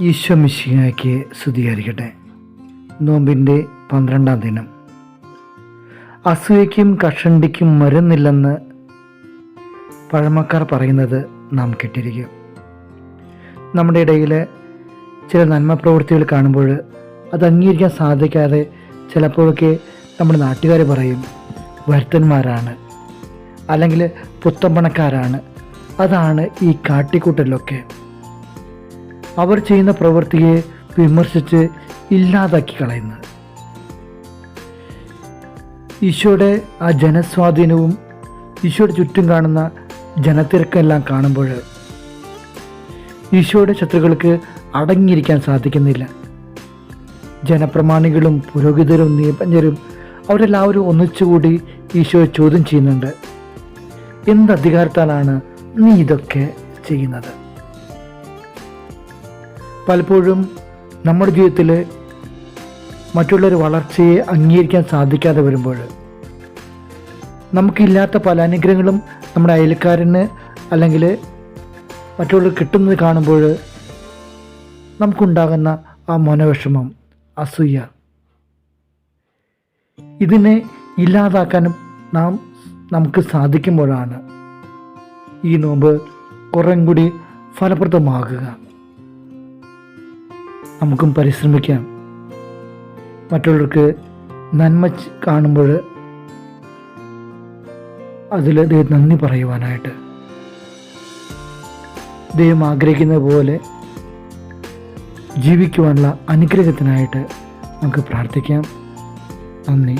ഈശോ മിശിഹായ്ക്ക് സ്തുതിയായിരിക്കട്ടെ. നോമ്പിന്റെ പന്ത്രണ്ടാം ദിനം. അസൂയയ്ക്കും കഷണ്ടിക്കും മരുന്നില്ലെന്ന് പഴമക്കാർ പറയുന്നത് നാം കേട്ടിരിക്കും. നമ്മുടെ ഇടയിൽ ചില നന്മ പ്രവൃത്തികൾ കാണുമ്പോൾ അത് അംഗീകരിക്കാൻ സാധിക്കാതെ ചിലപ്പോഴൊക്കെ നമ്മുടെ നാട്ടുകാർ പറയും വരുത്തന്മാരാണ് അല്ലെങ്കിൽ പുത്തമ്പണക്കാരാണ് അതാണ് ഈ കാട്ടിക്കൂട്ടലൊക്കെ അവർ ചെയ്യുന്ന പ്രവൃത്തിയെ വിമർശിച്ച് ഇല്ലാതാക്കി കളയുന്നത് ഈശോയുടെ ആ ജനസ്വാധീനവും ഈശോയുടെ ചുറ്റും കാണുന്ന ജനത്തിരക്കെല്ലാം കാണുമ്പോൾ ഈശോയുടെ ശത്രുക്കൾക്ക് അടങ്ങിയിരിക്കാൻ സാധിക്കുന്നില്ല. ജനപ്രമാണികളും പുരോഹിതരും നിയമജ്ഞരും അവരെല്ലാവരും ഒന്നിച്ചുകൂടി ഈശോയെ ചോദ്യം ചെയ്യുന്നുണ്ട്. എന്ത് അധികാരത്താലാണ് നീ ഇതൊക്കെ ചെയ്യുന്നത്? പലപ്പോഴും നമ്മുടെ ജീവിതത്തിൽ മറ്റുള്ളൊരു വളർച്ചയെ അംഗീകരിക്കാൻ സാധിക്കാതെ വരുമ്പോൾ നമുക്കില്ലാത്ത പല അനുഗ്രഹങ്ങളും നമ്മുടെ അയൽക്കാരന് അല്ലെങ്കിൽ മറ്റുള്ളവർ കിട്ടുന്നത് കാണുമ്പോൾ നമുക്കുണ്ടാകുന്ന ആ മനോവിഷമം അസൂയ. ഇതിനെ ഇല്ലാതാക്കാനും നാം നമുക്ക് സാധിക്കുമ്പോഴാണ് ഈ നോമ്പ് കുറേ കൂടി ഫലപ്രദമാകുക. നമുക്കും പരിശ്രമിക്കാം. മറ്റുള്ളവർക്ക് നന്മ കാണുമ്പോൾ അതിൽ ദൈവം നന്ദി പറയുവാനായിട്ട്. ദൈവം ആഗ്രഹിക്കുന്ന പോലെ ജീവിക്കുവാനുള്ള അനുഗ്രഹത്തിനായിട്ട് നമുക്ക് പ്രാർത്ഥിക്കാം. നന്ദി.